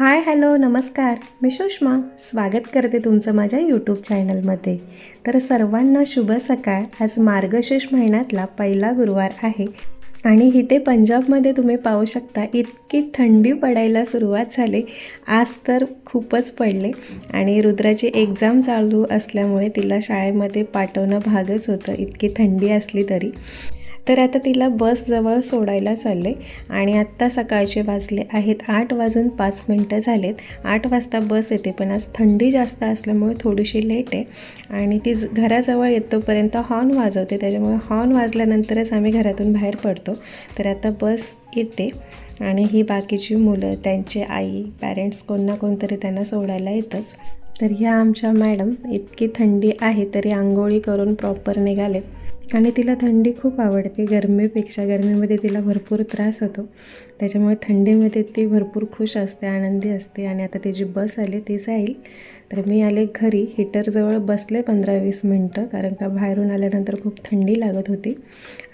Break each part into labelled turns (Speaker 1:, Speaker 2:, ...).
Speaker 1: Hi hello नमस्कार. मी सुषमा. स्वागत करते तुमचं माझ्या यूट्यूब चॅनलमध्ये तर सर्वांना शुभ सकाळ. आज मार्गशीर्ष महिन्यातला पहिला गुरुवार आहे आणि इथे पंजाबमध्ये तुम्ही पाहू शकता इतकी थंडी पडायला सुरुवात झाली. आज तर खूपच पडले आणि रुद्राची एक्झाम चालू असल्यामुळे तिला शाळेमध्ये पाठवणं भागच होतं. इतकी थंडी असली तरी. तर आता तिला बसजवळ सोडायला चालले आणि आत्ता सकाळचे वाजले आहेत आठ वाजून पाच मिनटं झालेत. आठ वाजता बस येते पण आज थंडी जास्त असल्यामुळे थोडीशी लेट आहे. आणि ती ज- घराजवळ येतोपर्यंत हॉर्न वाजवते. त्याच्यामुळे हॉर्न वाजल्यानंतरच आम्ही घरातून बाहेर पडतो. तर आता बस येते आणि ही बाकीची मुलं त्यांचे आई पॅरेंट्स कोण ना कोणतरी त्यांना सोडायला येतच. तर ह्या आमच्या मॅडम इतकी थंडी आहे तरी आंघोळी करून प्रॉपर निघालेत. आणि तिला थंडी खूप आवडते. गरमीपेक्षा गरमीमध्ये तिला भरपूर त्रास होतो. त्याच्यामुळे थंडीमध्ये ती भरपूर खुश असते आनंदी असते आणि आता तिची बस आली ती जाईल. तर मी आले घरी. हिटरजवळ बसले पंधरा वीस मिनटं कारण का बाहेरून आल्यानंतर खूप थंडी लागत होती.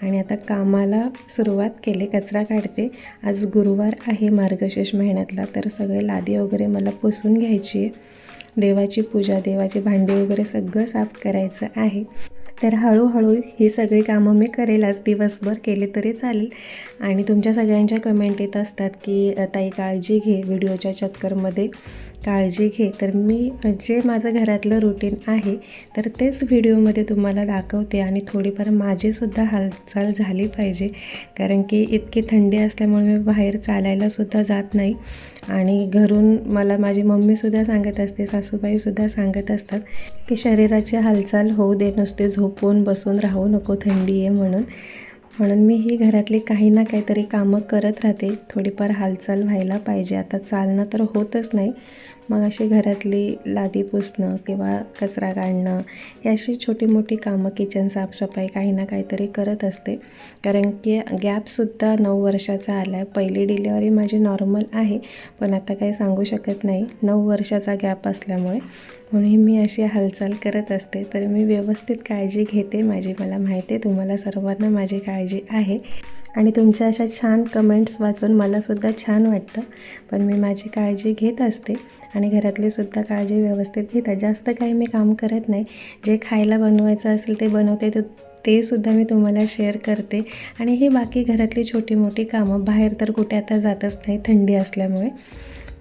Speaker 1: आणि आता कामाला सुरुवात केली कचरा काढते. आज गुरुवार आहे मार्गशीर्ष महिन्यातला तर सगळे लादी वगैरे मला पुसून घ्यायची आहे. देवाची पूजा देवाची भांडी वगैरे सगळं साफ करायचं आहे. तर हळूहळू ही सगळी कामं मी करेल आज दिवसभर केले तरी चालेल. आणि तुमच्या सगळ्यांच्या कमेंट येत असतात की ताई काळजी घे व्हिडिओच्या चक्करमध्ये. काळजी घे. तर मी जे माझं घरातलं रुटीन आहे तर तेच व्हिडिओमध्ये तुम्हाला दाखवते आणि थोडीफार माझीसुद्धा हालचाल झाली पाहिजे. कारण की इतकी थंडी असल्यामुळे मी बाहेर चालायलासुद्धा जात नाही. आणि घरून मला माझी मम्मीसुद्धा सांगत असते सासूबाईसुद्धा सांगत असतात की शरीराची हालचाल होऊ दे नुसते झोपून बसून राहू नको थंडी आहे म्हणून. म्हणून मी ही घरातली काही ना काहीतरी कामं करत राहते. थोडीफार हालचाल व्हायला पाहिजे. आता चालणं तर होतच नाही. मग अशी घरातली लादी पुसणं किंवा कचरा काढणं ही अशी छोटी मोठी कामं किचन साफसफाई काही ना काहीतरी करत असते. कारण की गॅपसुद्धा नऊ वर्षाचा आला आहे पहिली डिलेवरी माझी नॉर्मल आहे. पण आता काही सांगू शकत नाही. नऊ वर्षाचा गॅप असल्यामुळे. म्हणून मी अशी हालचाल करत असते. तर मी व्यवस्थित काळजी घेते. माझी मला माहिती आहे. तुम्हाला सर्वांना माझी काळजी आहे. आणि तुमच्या अशा छान कमेंट्स वाचून मलासुद्धा छान वाटतं. पण मी माझी काळजी घेत असते. आणि घरातलीसुद्धा काळजी व्यवस्थित घेतात जास्त काही मी काम करत नाही. जे खायला बनवायचं असेल ते बनवते तर ते सुद्धा मी तुम्हाला शेअर करते. आणि ही बाकी घरातली छोटी मोठी कामं बाहेर तर कुठे आता जातच नाही थंडी असल्यामुळे.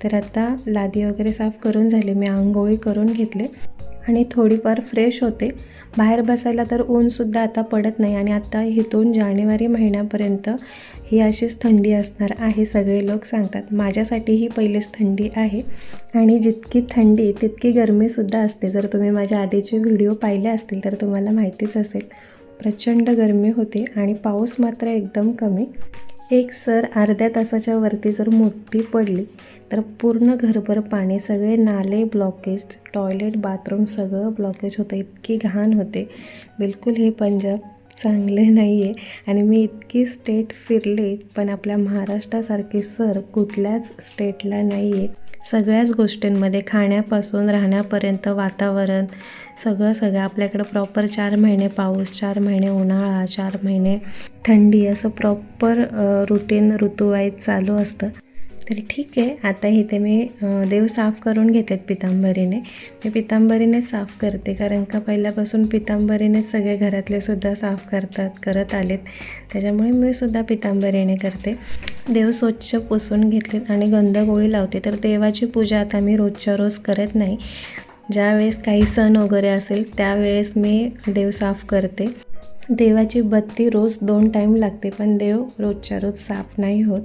Speaker 1: तर आता लादी वगैरे साफ करून झाली मी आंघोळी करून घेतले. आणि थोडीफार फ्रेश होते. बाहेर बसायला तर ऊनसुद्धा आता पडत नाही आणि आता इथून जानेवारी महिन्यापर्यंत ही अशीच थंडी असणार आहे सगळे लोक सांगतात. माझ्यासाठी ही पहिलीच थंडी आहे आणि जितकी थंडी तितकी गरमीसुद्धा असते. जर तुम्ही माझ्या आधीचे व्हिडिओ पाहिले असतील तर तुम्हाला माहितीच असेल. प्रचंड गरमी होते आणि पाऊस मात्र एकदम कमी. एक सर अर्ध्या तासाच्या वरती जर मोठी पडली तर पूर्ण घरभर पाणी सगळे नाले ब्लॉकेज टॉयलेट बाथरूम सगळं ब्लॉकेज होतं. इतकी घाण होते. बिलकुल हे पंजाब चांगले नाही आहे आणि मी इतकी स्टेट फिरले पण आपल्या महाराष्ट्रासारखे सर कुठल्याच स्टेटला नाही आहे सगळ्याच गोष्टींमध्ये खाण्यापासून राहण्यापर्यंत वातावरण सगळं सगळं. आपल्याकडं प्रॉपर चार महिने पाऊस चार महिने उन्हाळा चार महिने थंडी असं प्रॉपर रुटीन ऋतूवाईज चालू असतं. तर ठीक आहे. आता इथे मी देव साफ करून घेतात पितांबरीने. मी पितांबरीने साफ करते. कारण का पहिल्यापासून पितांबरीने सगळे घरातले सुद्धा साफ करतात करत आलेत. त्याच्यामुळे मी सुद्धा पितांबरीने करते. देव स्वच्छ पुसून घेतलेत आणि गंध गोळी लावते. तर देवाची पूजा आता मी रोजच्या रोज करत नाही. ज्यावेळेस काही सण वगैरे असेल त्यावेळेस मी देव साफ करते. देवाची बत्ती रोज दोन टाईम लागते पण देव रोजच्या रोज साफ नाही होत.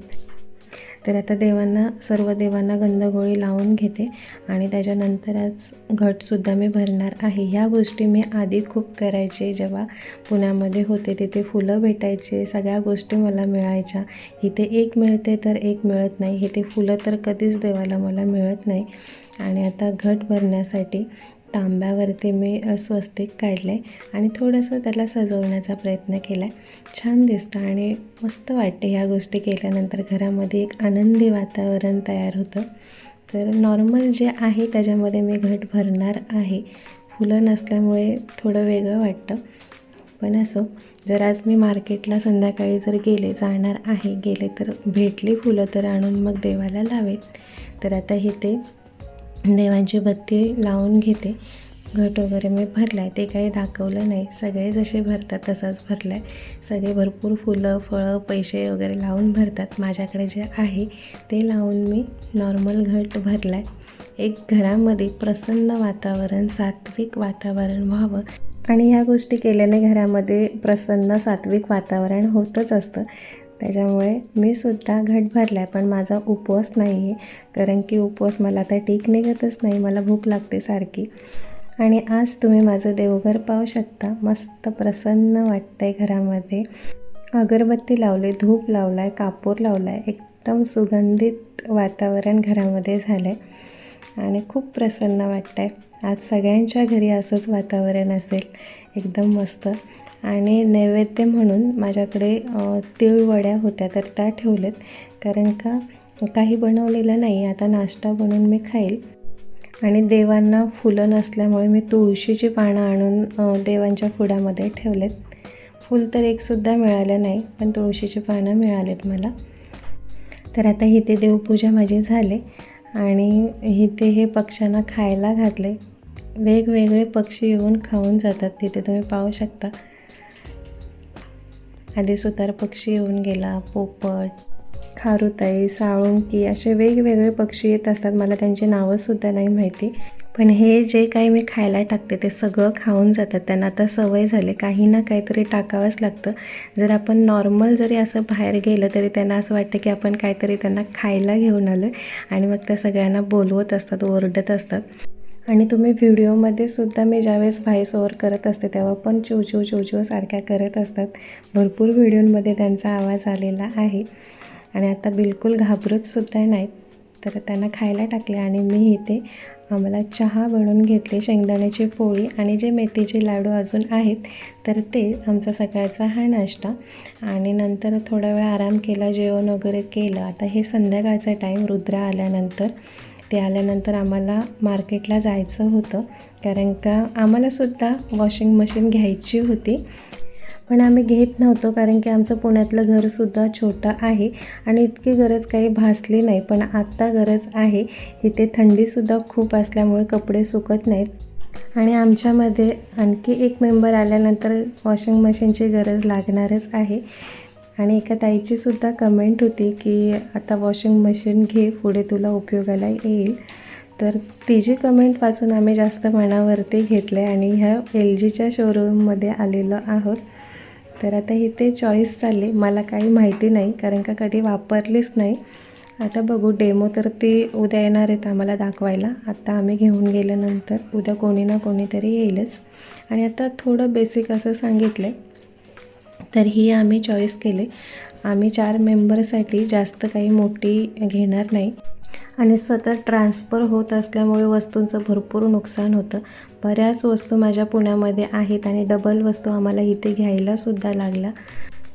Speaker 1: तर आता देवांना सर्व देवांना गंधगोळी लावून घेते आणि त्याच्यानंतरच घटसुद्धा मी भरणार आहे. ह्या गोष्टी मी आधी खूप करायचे. जेव्हा पुण्यामध्ये होते तिथे फुलं भेटायचे सगळ्या गोष्टी मला मिळायच्या. इथे एक मिळते तर एक मिळत नाही. इथे फुलं तर कधीच देवाला मला मिळत नाही. आणि आता घट भरण्यासाठी तांब्यावरती मी स्वस्तिक काढलं आहे आणि थोडंसं त्याला सजवण्याचा प्रयत्न केला आहे छान दिसतं आणि मस्त वाटते ह्या गोष्टी केल्यानंतर. घरामध्ये एक आनंदी वातावरण तयार होतं. तर नॉर्मल जे आहे त्याच्यामध्ये मी घट भरणार आहे. फुलं नसल्यामुळे थोडं वेगळं वाटतं. पण असो जर आज मी मार्केटला संध्याकाळी जर गेले जाणार आहे गेले तर भेटली फुलं तर आणून मग देवाला लावेल तर आता हे ते देवांची बत्ती लावून घेते. घट वगैरे मी भरला आहे ते काही दाखवलं नाही. सगळे जसे भरतात तसाच भरला आहे सगळे भरपूर फुलं फळं पैसे वगैरे लावून भरतात. माझ्याकडे जे आहे ते लावून मी नॉर्मल घट भरला आहे एक घरामध्ये प्रसन्न वातावरण सात्विक वातावरण व्हावं. आणि ह्या गोष्टी केल्याने घरामध्ये प्रसन्न सात्विक वातावरण होतच असतं. त्याच्यामुळे मी सुद्धा घट भरला आहे पण माझा उपवास नाही आहे कारण की उपवास मला आता टीक निघतच नाही मला भूक लागते सारखी. आणि आज तुम्ही माझं देवघर पाहू शकता. मस्त प्रसन्न वाटतं आहे घरामध्ये. अगरबत्ती लावली धूप लावला आहे कापूर लावला आहे एकदम सुगंधित वातावरण घरामध्ये झालं आहे आणि खूप प्रसन्न वाटतं आहे आज सगळ्यांच्या घरी असंच वातावरण असेल. एकदम मस्त. आणि नैवेद्य म्हणून माझ्याकडे तिळवड्या होत्या तर त्या ठेवल्यात कारण का काही बनवलेलं नाही. आता नाश्ता बनवून मी खाईल. आणि देवांना फुलं नसल्यामुळे मी तुळशीची पानं आणून देवांच्या फुडामध्ये ठेवलेत. फुल तर एकसुद्धा मिळालं नाही पण तुळशीची पानं मिळालेत मला. तर आता इथे देवपूजा माझी झाली. आणि इथे हे पक्ष्यांना खायला घातले वेगवेगळे पक्षी येऊन खाऊन जातात. तिथे तुम्ही पाहू शकता. आधी सुतार पक्षी येऊन गेला. पोपट खारुताई साळुंकी असे वेगवेगळे पक्षी येत असतात. मला त्यांची नावंसुद्धा नाही माहिती. पण हे जे काही मी खायला टाकते ते सगळं खाऊन जातात. त्यांना आता सवय झाली काही ना काहीतरी टाकावंच लागतं. जर आपण नॉर्मल जरी असं बाहेर गेलं तरी त्यांना असं वाटतं की आपण काहीतरी त्यांना खायला घेऊन आलो आणि मग त्या सगळ्यांना बोलवत असतात ओरडत असतात. आणि तुम्ही व्हिडिओमध्ये सुद्धा मी ज्यावेळेस व्हॉइस ओव्हर करत असते तेव्हा पण चिवचिव चिवचिव सारख्या करत असतात. भरपूर व्हिडिओमध्ये त्यांचा आवाज आलेला आहे. आणि आता बिलकुल घाबरतसुद्धा नाहीत. तर त्यांना खायला टाकले आणि मी इथे आम्हाला चहा बनवून घेतले शेंगदाण्याची पोळी आणि जे मेथीचे लाडू अजून आहेत तर ते आमचा सकाळचा हा नाश्ता. आणि नंतर थोडा वेळ आराम केला जेवण वगैरे केलं. आता हे संध्याकाळचा टाईम रुद्र आल्यानंतर. ते आल्यानंतर आम्हाला मार्केटला जायचं होतं कारण का आम्हालासुद्धा वॉशिंग मशीन घ्यायची होती. पण आम्ही घेत नव्हतो कारण की आमचं पुण्यातलं घरसुद्धा छोटं आहे आणि इतकी गरज काही भासली नाही. पण आत्ता गरज आहे. इथे थंडीसुद्धा खूप असल्यामुळे कपडे सुकत नाहीत. आणि आमच्यामध्ये आणखी एक मेंबर आल्यानंतर वॉशिंग मशीनची गरज लागणारच आहे. आणि एका ताईचीसुद्धा कमेंट होती की आता वॉशिंग मशीन घे पुढे तुला उपयोगाला येईल. तर तिची कमेंट वाचून आम्ही जास्त मनावरती घेतले आणि ह्या एल जीच्या शोरूममध्ये आलेलो आहोत. तर आता इथे चॉईस चालली. मला काही माहिती नाही कारण का कधी वापरलीच नाही. आता बघू डेमो तर ती उद्या येणार आहेत आम्हाला दाखवायला. आत्ता आम्ही घेऊन गेल्यानंतर उद्या कोणी ना कोणीतरी येईलच. आणि आता थोडं बेसिक असं सांगितलं आहे तर ही आम्ही चॉईस केले. आम्ही चार मेंबरसाठी जास्त काही मोठी घेणार नाही. आणि सतत ट्रान्सफर होत असल्यामुळे वस्तूंचं भरपूर नुकसान होतं. बऱ्याच वस्तू माझ्या पुण्यामध्ये आहेत आणि डबल वस्तू आम्हाला इथे घ्यायलासुद्धा लागल्या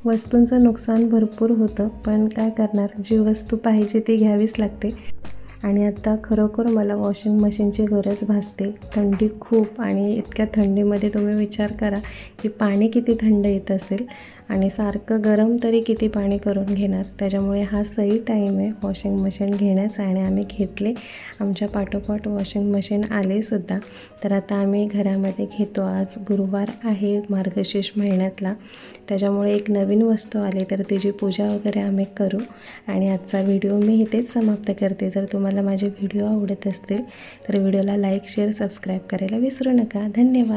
Speaker 1: वस्तूंचं नुकसान भरपूर होतं पण काय करणार? जी वस्तू पाहिजे ती घ्यावीच लागते. आणि आता खरोखर मला वॉशिंग मशीनची गरज भासते. थंडी खूप आणि इतक्या थंडीमध्ये तुम्ही विचार करा की पाणी किती थंड येत असेल. आणि सारखं गरम तरी किती पाणी करून घेणार? त्याच्यामुळे हा सही टाईम आहे. वॉशिंग मशीन घेण्याचा आणि आम्ही घेतले. आमच्या पाठोपाठ वॉशिंग मशीन आलेसुद्धा तर आता आम्ही घरामध्ये घेतो. आज गुरुवार आहे मार्गशीर्ष महिन्यातला. त्याच्यामुळे एक नवीन वस्तू आली तर तिची पूजा वगैरे आम्ही करू. आणि आजचा व्हिडिओ मी इथेच समाप्त करते. जर तुम्हाला माझे व्हिडिओ आवडत असतील तर व्हिडिओला लाईक शेअर सबस्क्राईब करायला विसरू नका. धन्यवाद.